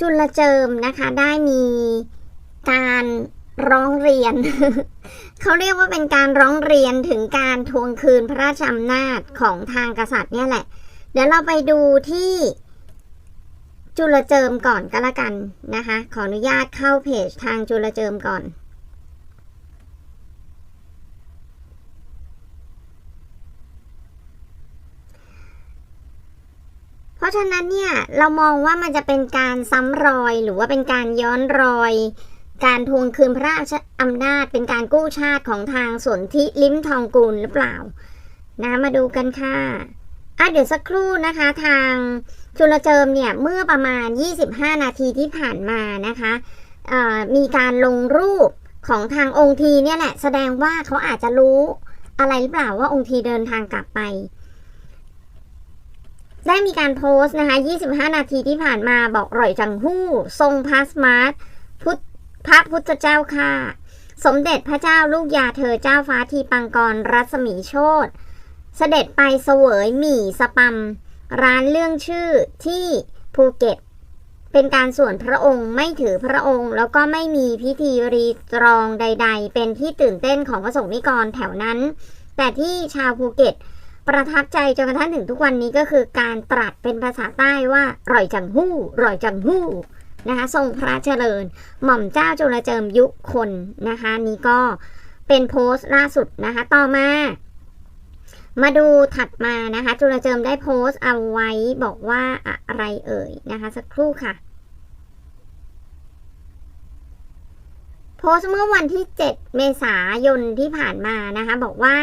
จุลเจิมนะคะได้มีการร้องเรียน เขาเรียกว่าเป็นการร้องเรียนถึงการทวงคืนพระราชอำนาจของทางกษัตริย์เนี่ยแหละ เดี๋ยวเราไปดูที่จุลเจิมก่อนก็แล้วกันนะคะ ขออนุญาตเข้าเพจทางจุลเจิมก่อน เพราะฉะนั้นเนี่ยเรามองว่ามันจะเป็นการซ้ำรอยหรือว่าเป็นการย้อนรอย การทวงคืนพระราชอำนาจเป็นการกู้ชาติของทางสนธิลิ้มทองกูลหรือเปล่า นะมาดูกันค่ะอะเดี๋ยวสักครู่นะคะทางจุลเจิมเนี่ยเมื่อประมาณ 25 นาทีที่ผ่านมานะคะมีการลงรูปของทางองค์ทีเนี่ยแหละแสดงว่าเขาอาจจะรู้อะไรหรือเปล่าว่าองค์ทีเดินทางกลับไป ได้มีการโพสต์นะคะ 25 นาทีที่ผ่านมาบอกร่อยจังหู้ ทรงพาสมาร์ทพุทธพระพุทธเจ้าค่ะ สมเด็จพระเจ้าลูกยาเธอเจ้าฟ้าทีปังกรรัศมีโชตเสด็จไปเสวยหมี่สปัม ร้านเรื่องชื่อที่ภูเก็ต เป็นการส่วนพระองค์ไม่ถือพระองค์ แล้วก็ไม่มีพิธีรีตรองใด ๆ เป็นที่ตื่นเต้นของพระสงฆ์นิกรแถวนั้น แต่ที่ชาวภูเก็ต ประทับใจจนกระทั่งถึงทุกวันนี้ก็คือการตรัสเป็นภาษาใต้ว่าร่อยจังหู้ร่อยจังหู้นะคะทรงพระเจริญ หม่อมเจ้าจุลเจิมยุคนนะคะนี่ก็เป็นโพสต์ล่าสุดนะคะต่อมา มาดูถัดมานะคะ จุลเจิมได้โพสต์เอาไว้บอกว่าอะไรเอ่ยนะคะสักครู่ค่ะโพสต์เมื่อวันที่ 7 เมษายนที่ผ่านมานะคะ บอกว่า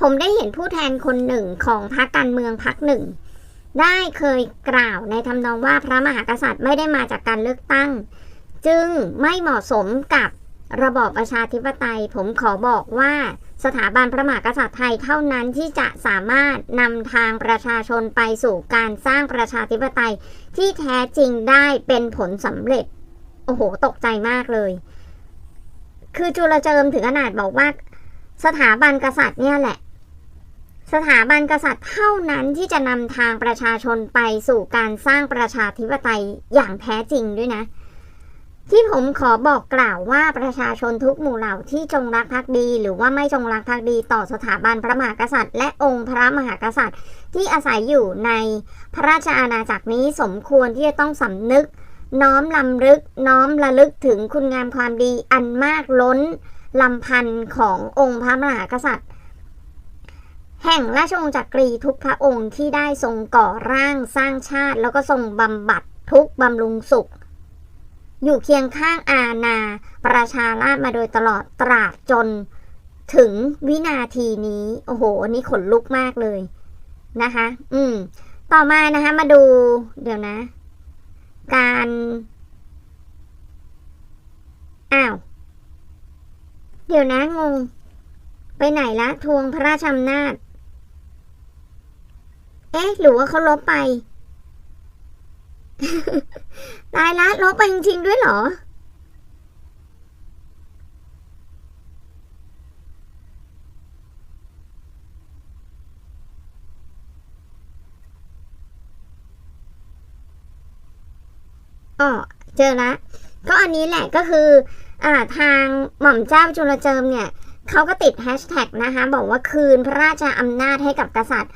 ผมได้เห็นผู้แทนคนหนึ่งของพรรคการเมืองพรรคหนึ่ง ได้เคยกล่าวในทำนองว่าพระมหากษัตริย์ไม่ได้มาจากการเลือกตั้ง จึงไม่เหมาะสมกับระบอบประชาธิปไตย ผมขอบอกว่าสถาบันพระมหากษัตริย์ไทยเท่านั้นที่จะสามารถนำทางประชาชนไปสู่การสร้างประชาธิปไตย ที่แท้จริงได้เป็นผลสำเร็จ โอ้โห ตกใจมากเลย คือจุลเจิมถึงขนาดบอกว่า สถาบันกษัตริย์เนี่ยแหละ สถาบันกษัตริย์เท่านั้นที่จะนำทางประชาชนไปสู่การสร้างประชาธิปไตยอย่างแท้จริงด้วยนะ ที่ผมขอบอกกล่าวว่าประชาชนทุกหมู่เหล่าที่จงรักภักดี หรือว่าไม่จงรักภักดีต่อสถาบันพระมหากษัตริย์ และองค์พระมหากษัตริย์ ที่อาศัยอยู่ในพระราชอาณาจักรนี้สมควรที่จะต้องสำนึก น้อมลำลึก น้อมระลึกถึงคุณงามความดีอันมากล้นลำพันธ์ขององค์พระมหากษัตริย์ แห่งราชวงศ์จักรีทุกพระองค์ที่ได้ทรงก่อร่างสร้างชาติ แล้วก็ทรงบำบัดทุกบำรุงสุข อยู่เคียงข้างอาณาประชาราชมาโดยตลอดตราบจน ถึงวินาทีนี้ โอ้โหนนี้ขนลุกมากเลยนะคะ อืม ต่อมานะคะ มาดูเดี๋ยวนะ การอ้าว เดี๋ยวนะงง ไปไหนละทวงพระราชอำนาจ อ๊ะ หรือว่าเขาลบไป ตายละลบไปจริงๆด้วยเหรอ อ๋อ เจอละ ก็อันนี้แหละก็คือ อ่า ทางหม่อมเจ้าจุลเจิมเนี่ย เขาก็ติดแฮชแท็กนะคะ บอกว่าคืนพระราชอำนาจให้กับกษัตริย์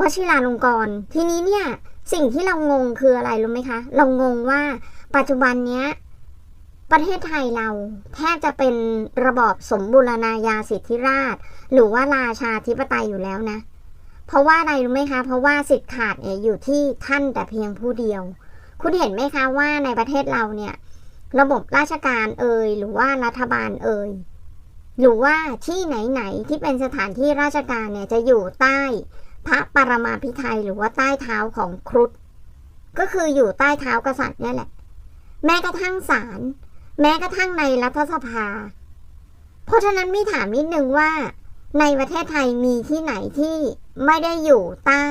วชิราลงกรณ์ทีนี้เนี่ยสิ่งที่เรางงคืออะไรรู้ไหมคะ เรางงว่าปัจจุบันเนี้ยประเทศไทยเราแทบจะเป็นระบอบสมบูรณาญาสิทธิราช หรือว่าราชาธิปไตยอยู่แล้วนะ เพราะว่าอะไรรู้ไหมคะ เพราะว่าสิทธิขาดเนี่ยอยู่ที่ท่านแต่เพียงผู้เดียว คุณเห็นไหมคะว่าในประเทศเราเนี่ย ระบบราชการเอ่ยหรือว่ารัฐบาลเอ่ยหรือว่าที่ไหนๆที่เป็นสถานที่ราชการเนี่ยจะอยู่ใต้ พระปรมาภิไธยหรือว่าใต้เท้าของครุฑก็คืออยู่ใต้เท้ากษัตริย์นี่แหละ แม้กระทั่งศาลแม้กระทั่งในรัฐสภา เพราะฉะนั้นมีถามนิดนึงว่า ในประเทศไทยมีที่ไหนที่ไม่ได้อยู่ใต้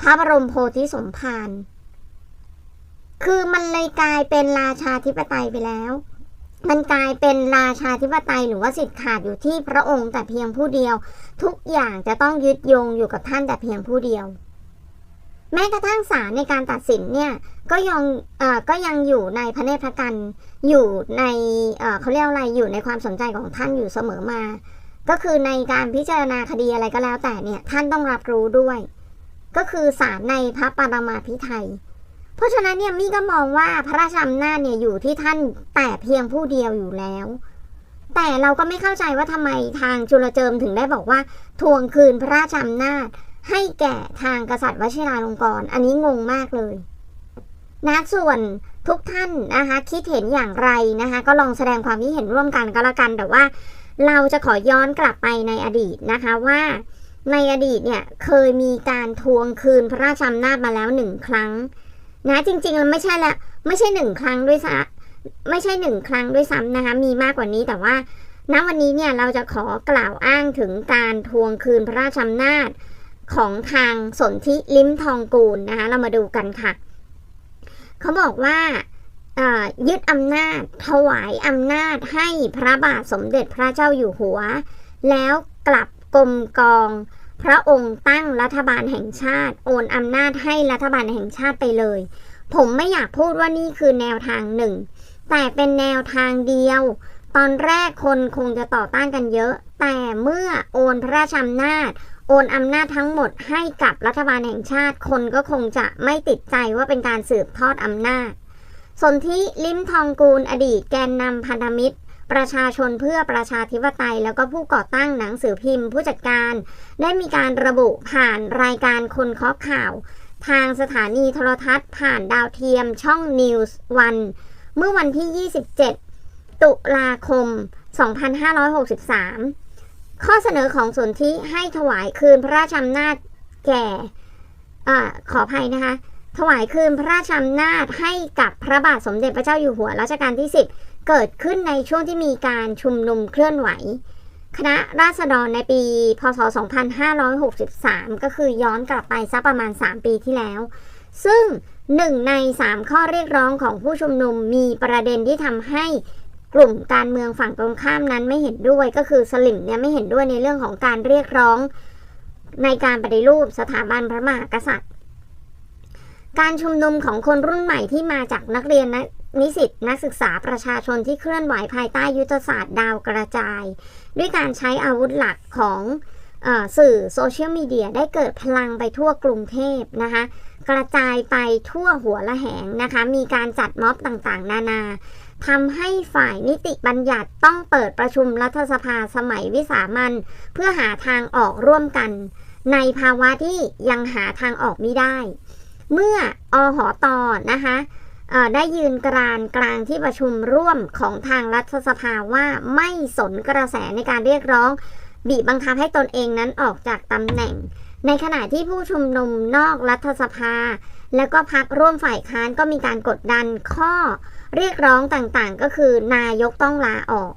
พระบรมโพธิสมภารคือมันเลยกลายเป็นราชาธิปไตยไปแล้ว มันกลายเป็นราชาธิปไตยหรือว่าสิทธิ์ขาดอยู่ที่พระองค์แต่เพียงผู้เดียว ทุกอย่างจะต้องยึดโยงอยู่กับท่านแต่เพียงผู้เดียว แม้กระทั่งศาลในการตัดสินเนี่ยก็ยังก็ยังอยู่ในพระเนตรพระกันอยู่ในเขาเรียกอะไรอยู่ในความสนใจของท่านอยู่เสมอมา ก็คือในการพิจารณาคดีอะไรก็แล้วแต่เนี่ยท่านต้องรับรู้ด้วย ก็คือศาลในพระปรมาภิไธย ราะฉะนั้นเนี่ยมี่ก็มองว่าพระราชอำนาจเนี่ยอยู่ที่ท่านแต่เพียงผู้เดียวอยู่แล้ว แต่เราก็ไม่เข้าใจว่าทำไมทางจุลเจิมถึงได้บอกว่า ทวงคืนพระราชอำนาจ ให้แก่ทางกษัตริย์วชิราลงกรณ์อันนี้งงมากเลยนะส่วนทุกท่านนะคะคิดเห็นอย่างไรนะคะก็ลองแสดงความคิดเห็นร่วมกันก็แล้วกันแต่ว่า เราจะขอย้อนกลับไปในอดีตนะคะว่า ในอดีตเนี่ยเคยมีการทวงคืนพระราชอำนาจมาแล้วหนึ่งครั้ง นะจริงๆแล้วไม่ใช่ละไม่ใช่หนึ่งครั้งด้วยซ้ำไม่ใช่หนึ่งครั้งด้วยซ้ำนะคะมีมากกว่านี้แต่ว่าณวันนี้เนี่ยเราจะขอกล่าวอ้างถึงการทวงคืนพระราชอำนาจของทางสนธิลิ้มทองกูลนะคะเรามาดูกันค่ะ เขาบอกว่ายึดอำนาจถวายอำนาจให้พระบาทสมเด็จพระเจ้าอยู่หัว แล้วกลับกรมกอง พระองค์ตั้งรัฐบาลแห่งชาติ โอนอำนาจให้รัฐบาลแห่งชาติไปเลย ผมไม่อยากพูดว่านี่คือแนวทางหนึ่ง แต่เป็นแนวทางเดียว ตอนแรกคนคงจะต่อต้านกันเยอะ แต่เมื่อโอนพระราชอำนาจ โอนอำนาจทั้งหมดให้กับรัฐบาลแห่งชาติ คนก็คงจะไม่ติดใจว่าเป็นการสืบทอดอำนาจสนธิลิ้มทองกูลอดีตแกนนำพันธมิตร ประชาชนเพื่อประชาธิปไตย แล้วก็ผู้ก่อตั้งหนังสือพิมพ์ ผู้จัดการ ได้มีการระบุผ่านรายการคนเคาะข่าว ทางสถานีโทรทัศน์ ผ่านดาวเทียมช่อง News วันเมื่อวันที่ 27 ตุลาคม 2563 ข้อเสนอของสนธิให้ถวายคืนพระราชอำนาจแก่อขออภัยนะคะ ถวายคืนพระราชอำนาจให้กับพระบาทสมเด็จพระเจ้าอยู่หัวรัชกาลที่ 10 เกิดขึ้นในช่วงที่มีการชุมนุมเคลื่อนไหว คณะราษฎรในปี พศ 2563 ก็คือย้อนกลับไปสักประมาณ 3 ปีที่แล้ว ซึ่งหนึ่งใน 3 ข้อเรียกร้องของผู้ชุมนุมมีประเด็นที่ทำให้กลุ่มการเมืองฝั่งตรงข้ามนั้นไม่เห็นด้วยก็คือสลิมเนี่ยไม่เห็นด้วยในเรื่องของการเรียกร้องในการปฏิรูปสถาบันพระมหากษัตริย์ การชุมนุมของคนรุ่นใหม่ที่มาจากนักเรียนนะ นิสิตนักศึกษาประชาชนที่เคลื่อนไหวภายใต้ยุทธศาสตร์ดาวกระจาย ด้วยการใช้อาวุธหลักของอสื่อโซเชียลมีเดียได้เกิดพลังไปทั่วกรุงเทพนะคะกระจายไปทั่วหัวละแหงนะคะ มีการจัดม็อบต่างๆ นานาทำให้ฝ่ายนิติบัญญัติต้องเปิดประชุมรัฐสภาสมัยวิสามันเพื่อหาทางออกร่วมกัน ในภาวะที่ยังหาทางออกไม่ได้ เมื่ออหอตอนะคะ ได้ยืนกรานกลางที่ประชุมร่วมของทางรัฐสภาว่าไม่สนกระแสในการเรียกร้อง บีบบังคับให้ตนเองนั้นออกจากตำแหน่ง ในขณะที่ผู้ชุมนุมนอกรัฐสภา แล้วก็พักร่วมฝ่ายค้านก็มีการกดดันข้อเรียกร้องต่างๆ ก็คือนายกต้องลาออก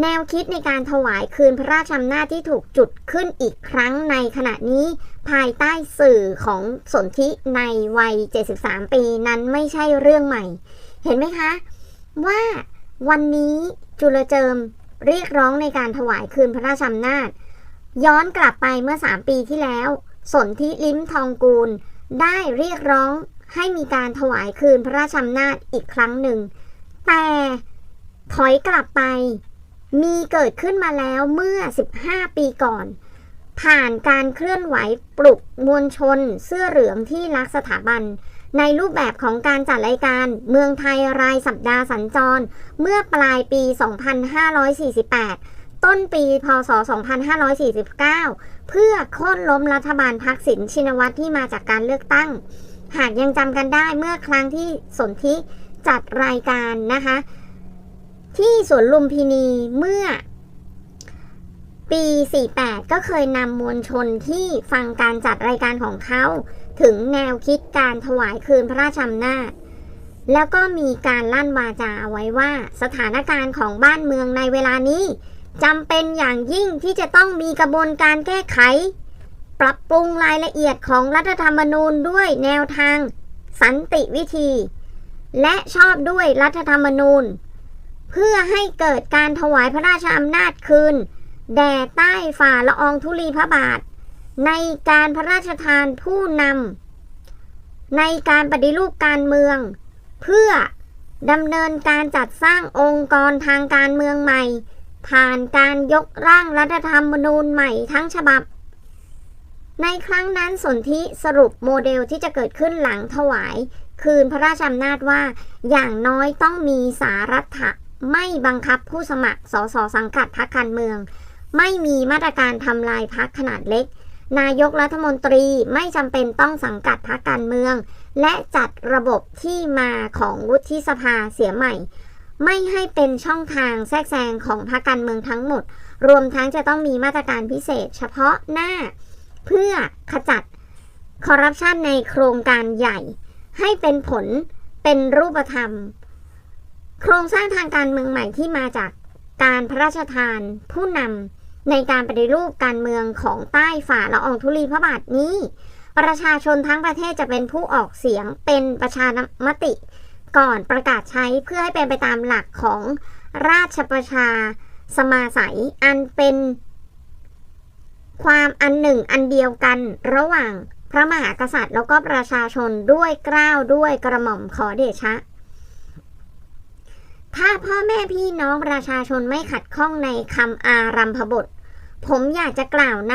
แนวคิดในการถวายคืนพระราชอำนาจที่ถูกจุดขึ้นอีกครั้งในขณะนี้ ภายใต้สื่อของสนธิในวัย 73 ปีนั้นไม่ใช่เรื่องใหม่ เห็นไหมคะ ว่าวันนี้จุลเจิมเรียกร้องในการถวายคืนพระราชอำนาจ ย้อนกลับไปเมื่อ 3 ปีที่แล้ว สนธิลิ้มทองกูล ได้เรียกร้องให้มีการถวายคืนพระราชอำนาจอีกครั้งหนึ่ง แต่ถอยกลับไป มีเกิดขึ้นมาแล้วเมื่อ 15 ปีก่อน ผ่านการเคลื่อนไหวปลุกมวลชน เสื้อเหลืองที่รักสถาบัน ในรูปแบบของการจัดรายการเมืองไทยรายสัปดาห์สัญจร เมื่อปลายปี 2548 ต้นปี พศ 2549 เพื่อโค่นล้มรัฐบาลทักษิณชินวัตรที่มาจากการเลือกตั้ง หากยังจำกันได้เมื่อครั้งที่สนธิจัดรายการนะคะ ที่สวนลุมพินีเมื่อ ปี 48 ก็เคยนำมวลชนที่ฟังการจัดรายการของเขา ถึงแนวคิดการถวายคืนพระราชอำนาจ แล้วก็มีการลั่นวาจาเอาไว้ว่า สถานการณ์ของบ้านเมืองในเวลานี้จำเป็นอย่างยิ่งที่จะต้องมีกระบวนการแก้ไข ปรับปรุงรายละเอียดของรัฐธรรมนูญด้วยแนวทางสันติวิธี และชอบด้วยรัฐธรรมนูญ เพื่อให้เกิดการถวายพระราชอำนาจคืน แด่ใต้ฝ่าละอองธุลีพระบาท ในการพระราชทานผู้นำในการปฏิรูปการเมือง เพื่อดำเนินการจัดสร้างองค์กรทางการเมืองใหม่ ผ่านการยกร่างรัฐธรรมนูญใหม่ทั้งฉบับ ในครั้งนั้นสนธิสรุปโมเดลที่จะเกิดขึ้นหลังถวาย คืนพระราชอำนาจว่าอย่างน้อยต้องมีสารัฐะไม่บังคับผู้สมัครสสสังกัดพรรคการเมือง ไม่มีมาตรการทำลายพรรคขนาดเล็ก นายกรัฐมนตรีไม่จำเป็นต้องสังกัดพรรคการเมือง และจัดระบบที่มาของวุฒิสภาเสียใหม่ ไม่ให้เป็นช่องทางแทรกแซงของพรรคการเมืองทั้งหมด รวมทั้งจะต้องมีมาตรการพิเศษ เฉพาะหน้า เพื่อขจัดคอร์รัปชันในโครงการใหญ่ ให้เป็นผลเป็นรูปธรรม โครงสร้างทางการเมืองใหม่ที่มาจากการพระราชทานผู้นำ ในการปฏิรูปการเมืองของใต้ฝ่าละอองธุลีพระบาทนี้ ประชาชนทั้งประเทศจะเป็นผู้ออกเสียงเป็นประชามติ ก่อนประกาศใช้เพื่อให้เป็นไปตามหลักของราชประชาสมาสัยอันเป็นความอันหนึ่งอันเดียวกันระหว่างพระมหากษัตริย์แล้วก็ประชาชนด้วยกล้าวด้วยกระหม่อมขอเดชะ ถ้าพ่อแม่พี่น้องประชาชนไม่ขัดข้องในคำอารัมพบท ผมอยากจะกล่าวน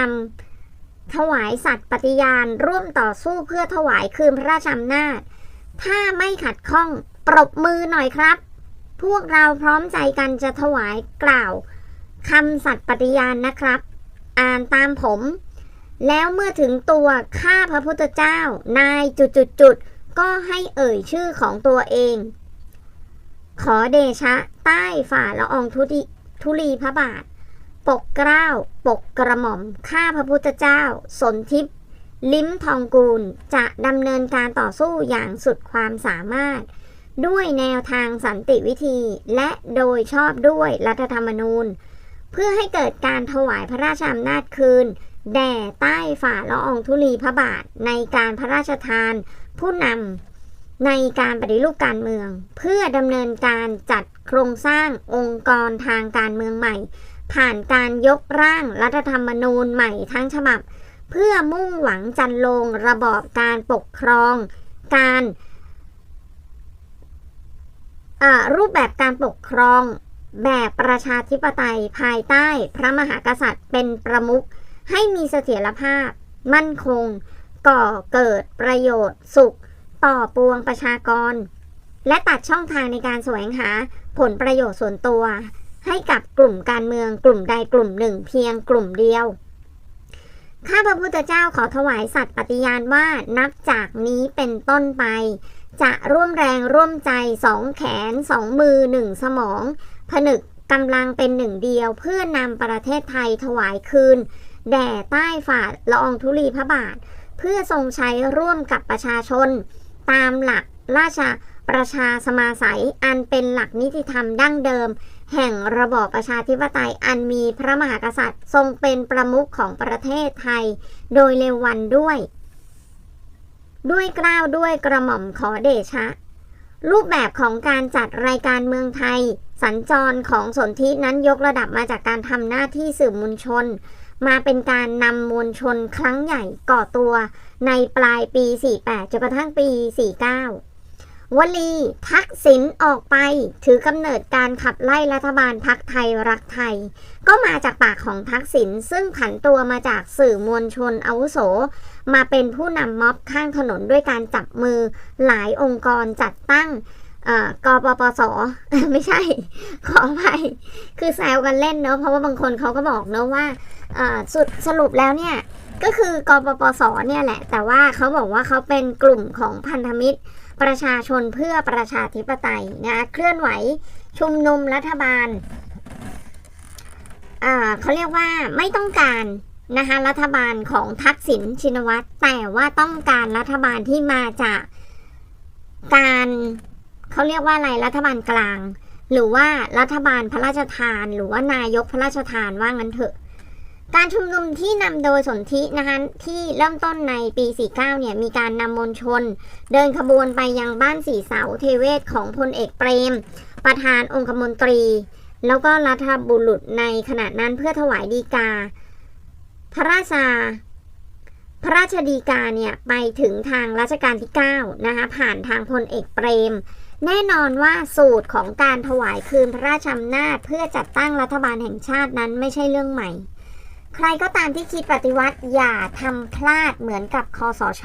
ำถวายสัตย์ปฏิญาณร่วมต่อสู้เพื่อถวายคืนพระราชอำนาจ ถ้าไม่ขัดข้องปรบมือหน่อยครับ พวกเราพร้อมใจกันจะถวายกล่าวคำสัตย์ปฏิญาณนะครับ อ่านตามผม แล้วเมื่อถึงตัวข้าพระพุทธเจ้านายจุดๆๆก็ให้เอ่ยชื่อของตัวเอง ขอเดชะใต้ฝ่าละอองธุลีธุลีพระบาท ปกเกล้า ปกกระหม่อม ข้าพระพุทธเจ้า สนทิพย์ลิ้มทองกูล จะดำเนินการต่อสู้อย่างสุดความสามารถ ด้วยแนวทางสันติวิธี และโดยชอบด้วยรัฐธรรมนูญ เพื่อให้เกิดการถวายพระราชอำนาจคืน แด่ใต้ฝ่าละอองธุลีพระบาทในการพระราชทาน ผู้นำ ในการปฏิรูปการเมือง เพื่อดำเนินการจัดโครงสร้างองค์กรทางการเมืองใหม่ ผ่านการยกร่างรัฐธรรมนูญใหม่ทั้งฉบับ เพื่อมุ่งหวังจันลงระบอบการปกครอง การรูปแบบการปกครองแบบประชาธิปไตยภายใต้พระมหากษัตริย์เป็นประมุขให้มีเสถียรภาพ มั่นคง ก่อเกิดประโยชน์สุข ต่อปวงประชากร และตัดช่องทางในการแสวงหาผลประโยชน์ส่วนตัว ให้กับกลุ่มการเมืองกลุ่มใดกลุ่มหนึ่งเพียงกลุ่มเดียว ข้าพระพุทธเจ้าขอถวายสัตย์ปฏิญาณว่านับจากนี้เป็นต้นไป จะร่วมแรงร่วมใจสองแขนสองมือหนึ่งสมอง ผนึกกำลังเป็นหนึ่งเดียวเพื่อนำประเทศไทยถวายคืน แด่ใต้ฝ่าละอองธุลีพระบาท เพื่อทรงใช้ร่วมกับประชาชน ตามหลักราชประชาสมาสัยอันเป็นหลักนิติธรรมดั้งเดิม แห่งระบอบประชาธิปไตยอันมีพระมหากษัตริย์ทรงเป็นประมุขของประเทศไทย โดยเร็ววันด้วย ด้วยกล้าวด้วยกระหม่อมขอเดชะ รูปแบบของการจัดรายการเมืองไทย สัญจรของสนธินั้นยกระดับมาจากการทำหน้าที่สื่อมวลชน มาเป็นการนำมวลชนครั้งใหญ่ก่อตัวในปลายปี 48 จนกระทั่งปี 49 วลีทักษิณออกไปถือกำเนิดการขับไล่รัฐบาลพักไทยรักไทย ก็มาจากปากของทักษิณซึ่งผันตัวมาจากสื่อมวลชนอาวุโส มาเป็นผู้นำม็อบข้างถนนด้วยการจับมือหลายองค์กรจัดตั้ง กปปส ไม่ใช่ ขออภัยคือแซวกันเล่นเนอะเพราะว่าบางคนเขาก็บอกเนอะว่าอ่อสุดสรุปแล้วเนี่ย ก็คือกปปส เนี่ยแหละ แต่ว่าเขาบอกว่าเขาเป็นกลุ่มของพันธมิตร ประชาชนเพื่อประชาธิปไตยนะเคลื่อนไหวชุมนุมรัฐบาลอ่าเขาเรียกว่าไม่ต้องการนะคะรัฐบาลของทักษิณชินวัตรแต่ว่าต้องการรัฐบาลที่มาจากการ เขาเรียกว่าอะไรรัฐบาลกลาง หรือว่ารัฐบาลพระราชทาน หรือว่านายกพระราชทานว่างั้นเถอะ การชุมนุมที่นำโดยสนธินะคะที่เริ่มต้นในปี 49 เนี่ยมีการนำมวลชน เดินขบวนไปยังบ้านสีเสาเทเวศของพลเอกเปรม ประธานองคมนตรี แล้วก็รัฐบุรุษในขณะนั้นเพื่อถวายดีกา พระราชาพระราชดีกาเนี่ยไปถึงทางรัชกาลที่ 9 นะคะผ่านทางพลเอกเปรม แน่นอนว่าสูตรของการถวายคืนพระราชอำนาจเพื่อจัดตั้งรัฐบาลแห่งชาตินั้นไม่ใช่เรื่องใหม่ ใครก็ตามที่คิดปฏิวัติอย่าทำพลาดเหมือนกับคอสช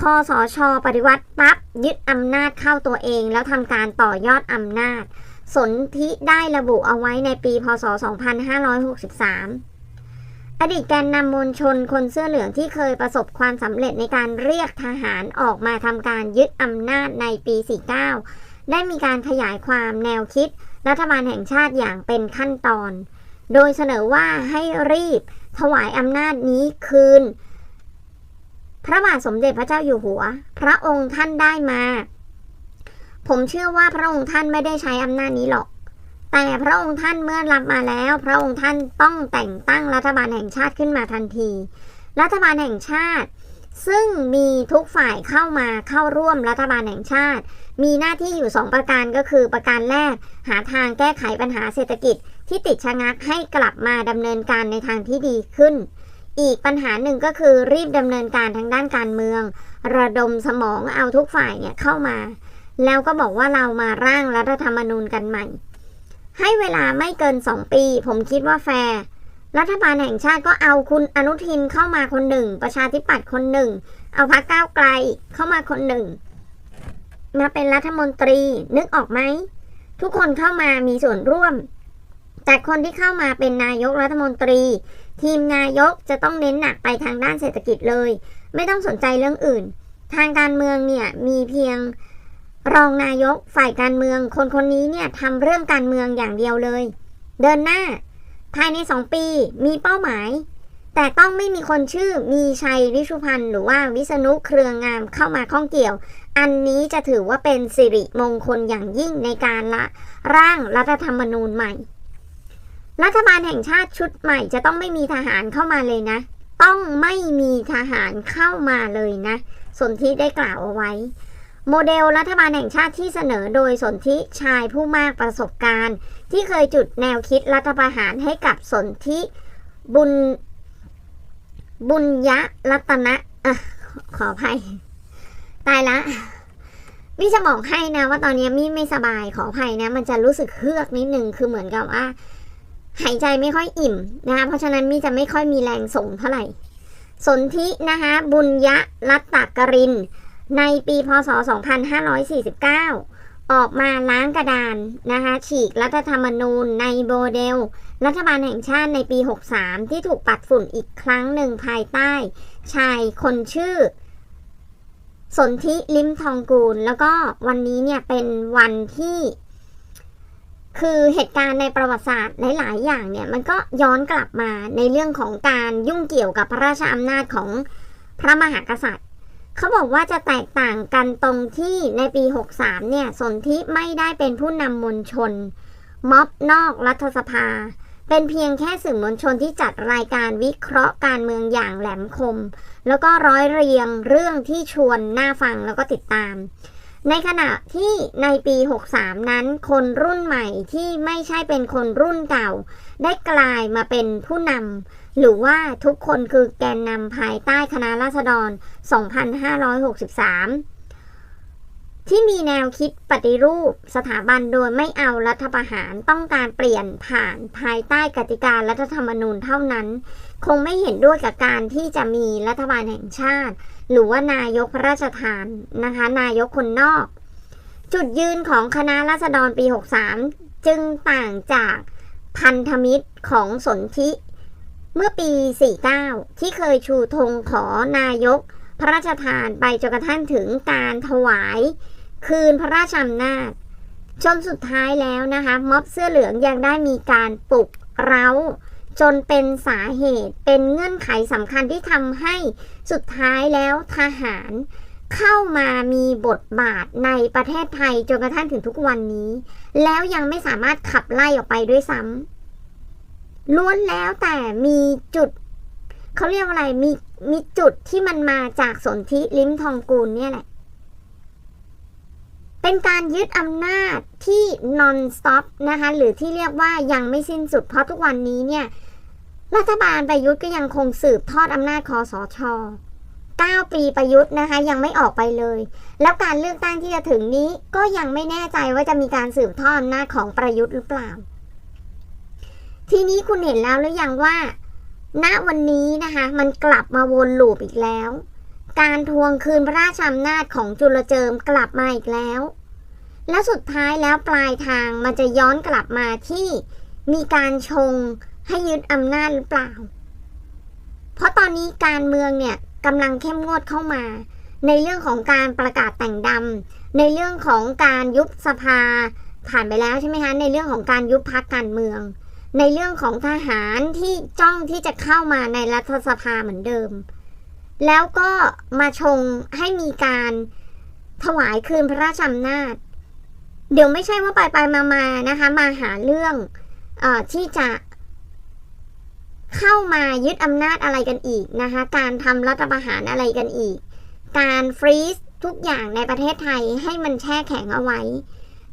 คอสช ปฏิวัติปั๊บยึดอำนาจเข้าตัวเอง แล้วทำการต่อยอดอำนาจ สนธิได้ระบุเอาไว้ในปี พศ 2563 อดีตแกนนำมวลชนคนเสื้อเหลืองที่เคยประสบความสำเร็จในการเรียกทหารออกมาทำการยึดอำนาจในปี 49 ได้มีการขยายความแนวคิด รัฐบาลแห่งชาติอย่างเป็นขั้นตอน โดยเสนอว่าให้รีบถวายอำนาจนี้คืน พระบาทสมเด็จพระเจ้าอยู่หัว พระองค์ท่านได้มา ผมเชื่อว่าพระองค์ท่านไม่ได้ใช้อำนาจนี้หรอก แต่พระองค์ท่านเมื่อรับมาแล้ว พระองค์ท่านต้องแต่งตั้งรัฐบาลแห่งชาติขึ้นมาทันที รัฐบาลแห่งชาติ ซึ่งมีทุกฝ่ายเข้ามาเข้าร่วมรัฐบาลแห่งชาติ มีหน้าที่อยู่ 2 ประการก็คือประการแรก หาทางแก้ไขปัญหาเศรษฐกิจที่ติดชะงักให้กลับมาดำเนินการในทางที่ดีขึ้น อีกปัญหาหนึ่งก็คือรีบดำเนินการทางด้านการเมือง ระดมสมองเอาทุกฝ่ายเนี่ยเข้ามา แล้วก็บอกว่าเรามาร่างรัฐธรรมนูญกันใหม่ ให้เวลาไม่เกิน 2 ปี ผมคิดว่าแฟร์รัฐบาลแห่งชาติก็เอาคุณอนุทินเข้ามาคนหนึ่ง ประชาธิปัตย์คนหนึ่ง เอาพรรคก้าวไกลเข้ามาคนหนึ่ง มาเป็นรัฐมนตรีนึกออกไหม ทุกคนเข้ามามีส่วนร่วม แต่คนที่เข้ามาเป็นนายกรัฐมนตรี ทีมนายกจะต้องเน้นหนักไปทางด้านเศรษฐกิจเลย ไม่ต้องสนใจเรื่องอื่น ทางการเมืองเนี่ยมีเพียง รองนายกฝ่ายการเมือง คนคนนี้เนี่ยทำเรื่องการเมืองอย่างเดียวเลย เดินหน้า ภายในสองปีมีเป้าหมาย แต่ต้องไม่มีคนชื่อมีชัยวิชุพันธ์หรือว่าวิษณุเครืองามเข้ามาข้องเกี่ยว อันนี้จะถือว่าเป็นสิริมงคลอย่างยิ่งในการละร่างรัฐธรรมนูญใหม่ รัฐบาลแห่งชาติชุดใหม่จะต้องไม่มีทหารเข้ามาเลยนะ ต้องไม่มีทหารเข้ามาเลยนะสนธิได้กล่าวเอาไว้ โมเดลรัฐบาลแห่งชาติที่เสนอโดยสนธิชายผู้มากประสบการณ์ ที่เคยจุดแนวคิดรัฐประหารให้กับสนธิบุญบุญยะรัตนะอะขออภัย ตายละมี่จะบอกให้นะว่าตอนนี้มี่ไม่สบายขออภัยนะ มันจะรู้สึกเฮือกนิดนึงคือเหมือนกับว่า หายใจไม่ค่อยอิ่มนะคะเพราะฉะนั้นมี่จะไม่ค่อยมีแรงส่งเท่าไหร่สนธินะคะบุญยะรัตตกริน ในปีพศ 2549 ออกมาล้างกระดานนะคะฉีกรัฐธรรมนูญในโมเดล รัฐบาลแห่งชาติในปี 63 ที่ถูกปัดฝุ่นอีกครั้งหนึ่งภายใต้ ชายคนชื่อ สนธิลิมทองกูล แล้วก็วันนี้เนี่ยเป็นวันที่คือเหตุการณ์ในประวัติศาสตร์หลาย ๆ อย่างเนี่ยมันก็ย้อนกลับมาในเรื่องของการยุ่งเกี่ยวกับพระราชอำนาจของพระมหากษัตริย์ เขาบอกว่าจะแตกต่างกันตรงที่ในปี 63 เนี่ย สนธิไม่ได้เป็นผู้นำมวลชน ม็อบนอกรัฐสภา เป็นเพียงแค่สื่อมวลชนที่จัดรายการวิเคราะห์การเมืองอย่างแหลมคม แล้วก็ร้อยเรียงเรื่องที่ชวนน่าฟังแล้วก็ติดตาม ในขณะที่ในปี 63 นั้น คนรุ่นใหม่ที่ไม่ใช่เป็นคนรุ่นเก่า ได้กลายมาเป็นผู้นำ หรือว่าทุกคนคือแกนนำภายใต้คณะราษฎร 2563 ที่มีแนวคิดปฏิรูปสถาบันโดยไม่เอารัฐประหารต้องการเปลี่ยนผ่านภายใต้กติการัฐธรรมนูญเท่านั้น คงไม่เห็นด้วยกับการที่จะมีรัฐบาลแห่งชาติ หรือว่านายกระราชทานนะคะ นายกคนนอก จุดยืนของคณะราษฎรปี 63 จึงต่างจากพันธมิตรของสนธิ เมื่อปี 49 ที่เคยชูธงขอนายก พระราชทานไปจนกระทั่งถึงการถวาย คืนพระราชอำนาจจนสุดท้ายแล้วนะคะ ม็อบเสื้อเหลืองยังได้มีการปลุกเร้า จนเป็นสาเหตุเป็นเงื่อนไขสำคัญที่ทำให้สุดท้ายแล้วทหารเข้ามามีบทบาทในประเทศไทยจนกระทั่งถึงทุกวันนี้ แล้วยังไม่สามารถขับไล่ออกไปด้วยซ้ำ ล้วนแล้วแต่มีจุดเขาเรียกว่าอะไรมีมีจุดที่มันมาจากสนธิลิ้มทองกูลเนี่ยแหละ เป็นการยึดอำนาจที่ non stop นะคะ หรือที่เรียกว่ายังไม่สิ้นสุด เพราะทุกวันนี้เนี่ย รัฐบาลประยุทธ์ก็ยังคงสืบทอดอำนาจคอสช9 ปีประยุทธ์นะคะ ยังไม่ออกไปเลย แล้วการเลือกตั้งที่จะถึงนี้ก็ยังไม่แน่ใจว่าจะมีการสืบทอดอำนาจของประยุทธ์หรือเปล่า ทีนี้คุณเห็นแล้วหรือยังว่า ณวันนี้นะคะ มันกลับมาวนลูปอีกแล้ว การทวงคืนพระราชอำนาจของจุลเจิมกลับมาอีกแล้ว และสุดท้ายแล้วปลายทางมันจะย้อนกลับมาที่มีการชงให้ยึดอำนาจหรือเปล่า เพราะตอนนี้การเมืองเนี่ยกำลังเข้มงวดเข้ามา ในเรื่องของการประกาศแต่งดำในเรื่องของการยุบสภาผ่านไปแล้วใช่ไหมคะในเรื่องของการยุบพักการเมือง ในเรื่องของทหารที่จ้องที่จะเข้ามาในรัฐสภาเหมือนเดิม แล้วก็มาชงให้มีการถวายคืนพระราชอำนาจ เดี๋ยวไม่ใช่ว่าไปไปมามานะคะ มาหาเรื่องออที่จะเข้ามายึดอำนาจอะไรกันอีกนะคะ การทำรัฐประหารอะไรกันอีก การฟรีซทุกอย่างในประเทศไทยให้มันแช่แข็งเอาไว้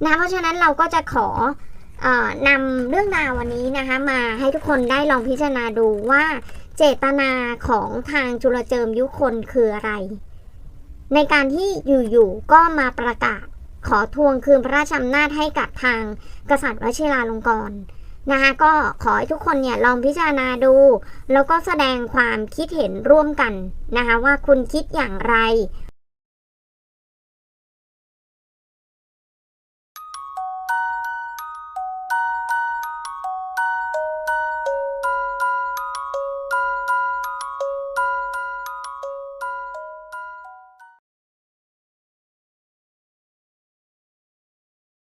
นะเพราะฉะนั้นเราก็จะขอ นำเรื่องราววันนี้นะคะมาให้ทุกคนได้ลองพิจารณาดูว่าเจตนาของทางจุลเจิมยุคนคืออะไร ในการที่อยู่ๆก็มาประกาศขอทวงคืนพระราชอำนาจให้กับทางกษัตริย์วชิราลงกรณ์นะคะก็ขอให้ทุกคนเนี่ยลองพิจารณาดู แล้วก็แสดงความคิดเห็นร่วมกันนะคะว่าคุณคิดอย่างไร